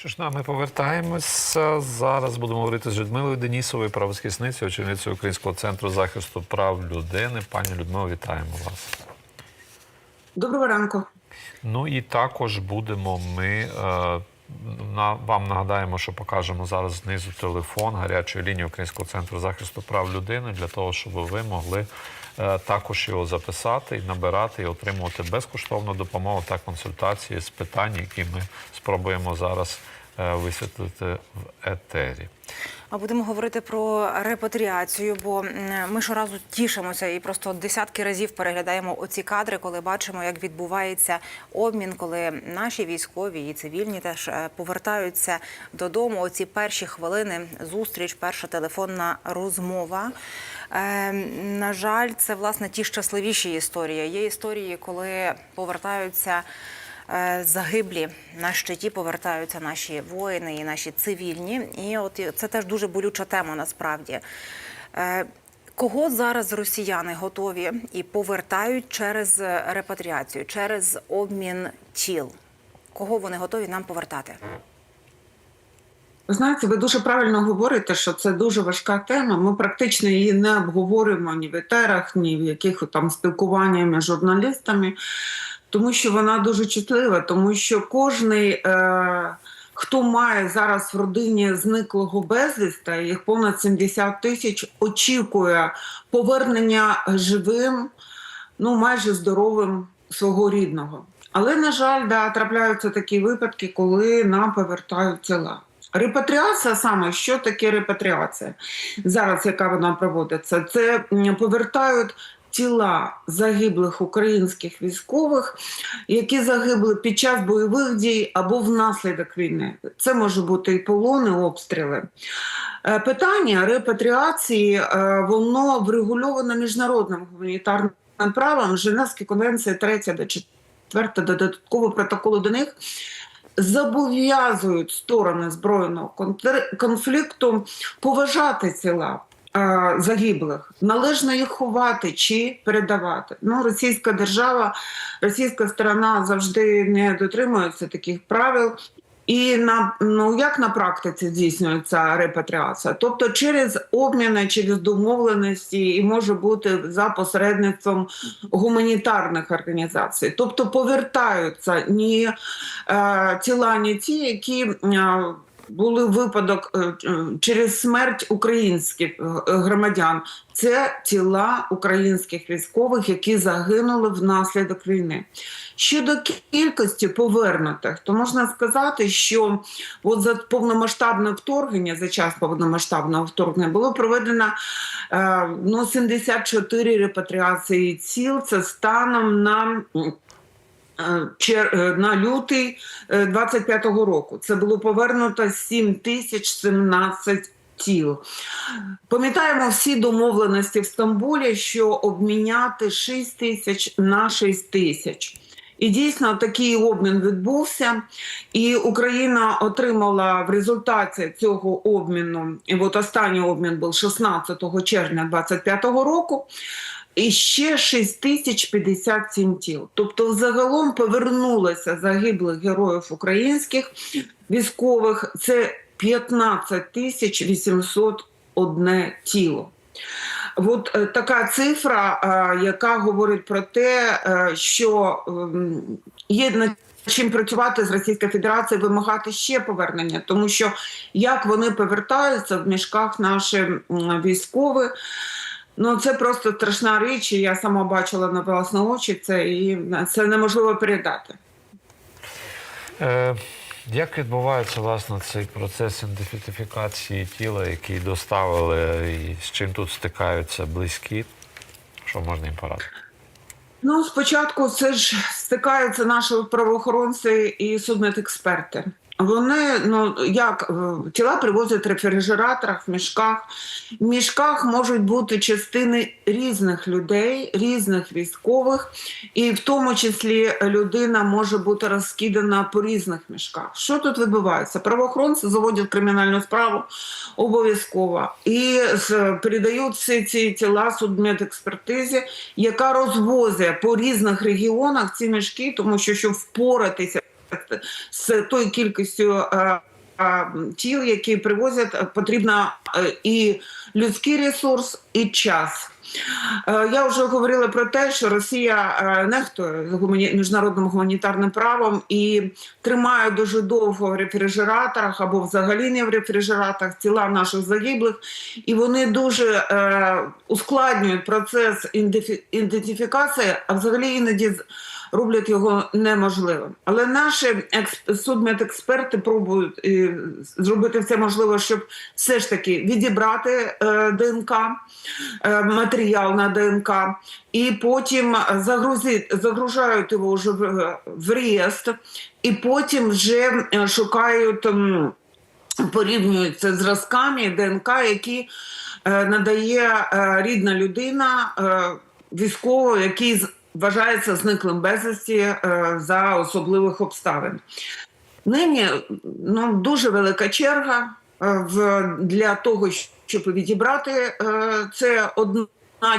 Що ж, на, ми повертаємося. Зараз будемо говорити з Людмилою Денісовою, правозахисницею, очільницею Українського центру захисту прав людини. Пані Людмило, вітаємо вас. Доброго ранку. Ну і також будемо ми. Е, на, вам нагадаємо, що покажемо зараз знизу телефон гарячої лінії Українського центру захисту прав людини для того, щоб ви могли е, також його записати і набирати і отримувати безкоштовну допомогу та консультації з питань, які ми спробуємо зараз е, висвітлити в етері. А будемо говорити про репатріацію, бо ми щоразу тішимося і просто десятки разів переглядаємо оці кадри, коли бачимо, як відбувається обмін, коли наші військові і цивільні теж е, повертаються додому. Оці перші хвилини зустріч, перша телефонна розмова. Е, на жаль, це власне ті щасливіші історії. Є історії, коли повертаються. Е, Загиблі на щиті повертаються наші воїни і наші цивільні. І от це теж дуже болюча тема насправді. Е, Кого зараз росіяни готові і повертають через репатріацію, через обмін тіл? Кого вони готові нам повертати? Ви знаєте, ви дуже правильно говорите, що це дуже важка тема. Ми практично її не обговорюємо ні в етерах, ні в яких там спілкуваннях між журналістами, тому що вона дуже чутлива, тому що кожний. Е- Хто має зараз в родині зниклого безвіста, їх понад 70 тисяч, очікує повернення живим, ну майже здоровим свого рідного. Але, на жаль, да, трапляються такі випадки, коли нам повертають тіла. Репатріація саме що таке репатріація? Зараз яка вона проводиться? Це повертають тіла загиблих українських військових, які загибли під час бойових дій або внаслідок війни. Це може бути і полон, і обстріли. Е, Питання репатріації е, воно врегульовано міжнародним гуманітарним правом Женевської конвенції 3 до 4 додаткового протоколу до них зобов'язують сторони збройного конфлікту поважати тіла. Е, Загиблих належно їх ховати чи передавати. Ну, російська держава, російська сторона завжди не дотримується таких правил. І на ну як на практиці здійснюється репатріація? Тобто через обміни, через домовленості, і може бути за посередництвом гуманітарних організацій. Тобто повертаються ні е, тіла, ні ті, які е, були випадок е, е, через смерть українських е, громадян. Це тіла українських військових, які загинули внаслідок війни. Щодо кількості повернутих, то можна сказати, що от за повномасштабне вторгнення, за час повномасштабного вторгнення, було проведено ну, 74 репатріації ціл. Це станом на на лютий е, 25-го року. Це було повернуто 7017 тіл. Пам'ятаємо всі домовленості в Стамбулі, що обміняти 6 тисяч на 6 тисяч. І дійсно такий обмін відбувся, і Україна отримала в результаті цього обміну. І от останній обмін був 16 червня 2025 року. І ще 6057 тіл. Тобто, загалом повернулося загиблих героїв українських військових. Це 15 тисяч 801 тіло. От е, така цифра, е, яка говорить про те, е, що ем, є над чим працювати з Російською Федерацією, вимагати ще повернення, тому що як вони повертаються в мішках наші військові. Ну, це просто страшна річ, і я сама бачила на власні очі це, і це неможливо передати. Е, як відбувається власне цей процес ідентифікації тіла, який доставили, і з чим тут стикаються близькі? Що можна їм порадити? Ну, спочатку це ж стикаються наші правоохоронці і судмедексперти. Вони ну як е, тіла привозять в рефрижераторах, в мішках. В мішках можуть бути частини різних людей, різних військових, і в тому числі людина може бути розкидана по різних мішках. Що тут відбувається? Правоохоронці заводять кримінальну справу обов'язково і передають всі ці тіла судмедекспертизі, яка розвозить по різних регіонах ці мішки, тому що щоб впоратися з тою кількістю е, тіл, які привозять, потрібно е, і людський ресурс, і час. Е, Я вже говорила про те, що Росія е, нехтує міжнародним гуманітарним правом і тримає дуже довго в рефрижераторах або взагалі не в рефрижераторах тіла наших загиблих, і вони дуже е, ускладнюють процес ідентифікації, а взагалі іноді роблять його неможливим. Але наші судмедексперти пробують зробити все можливе, щоб все ж таки відібрати ДНК, матеріал на ДНК, і потім загружають його вже в, реєстр, і потім вже е, шукають. порівнюються зразками ДНК, які е, надає е, рідна людина е, військово, який вважається зниклим безвісті за особливих обставин. Нині ну, дуже велика черга для того, щоб відібрати це одна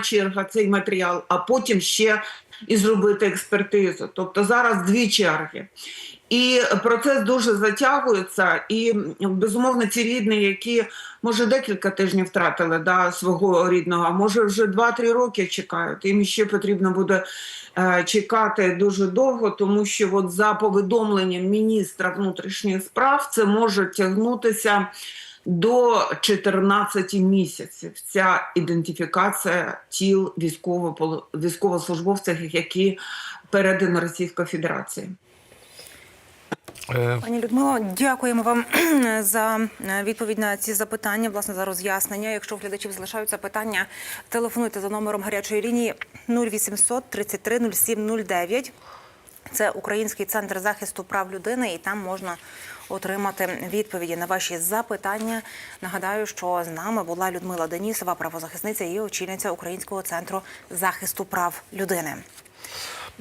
черга, цей матеріал, а потім ще і зробити експертизу. Тобто зараз дві черги. І процес дуже затягується, і безумовно ці рідні, які може декілька тижнів втратили да, свого рідного, може вже 2-3 роки чекають. Їм ще потрібно буде е, чекати дуже довго, тому що от за повідомленням міністра внутрішніх справ це може тягнутися до 14 місяців. Ця ідентифікація тіл військово- військовослужбовців, які передані Російської Федерації. Е, Пані Людмило, дякуємо вам за е, відповідь на ці запитання, власне, за роз'яснення. Якщо у глядачів залишаються питання, телефонуйте за номером гарячої лінії 0800 33 07 09. Це Український центр захисту прав людини, і там можна отримати відповіді на ваші запитання. Нагадаю, що з нами була Людмила Денісова, правозахисниця і очільниця Українського центру захисту прав людини.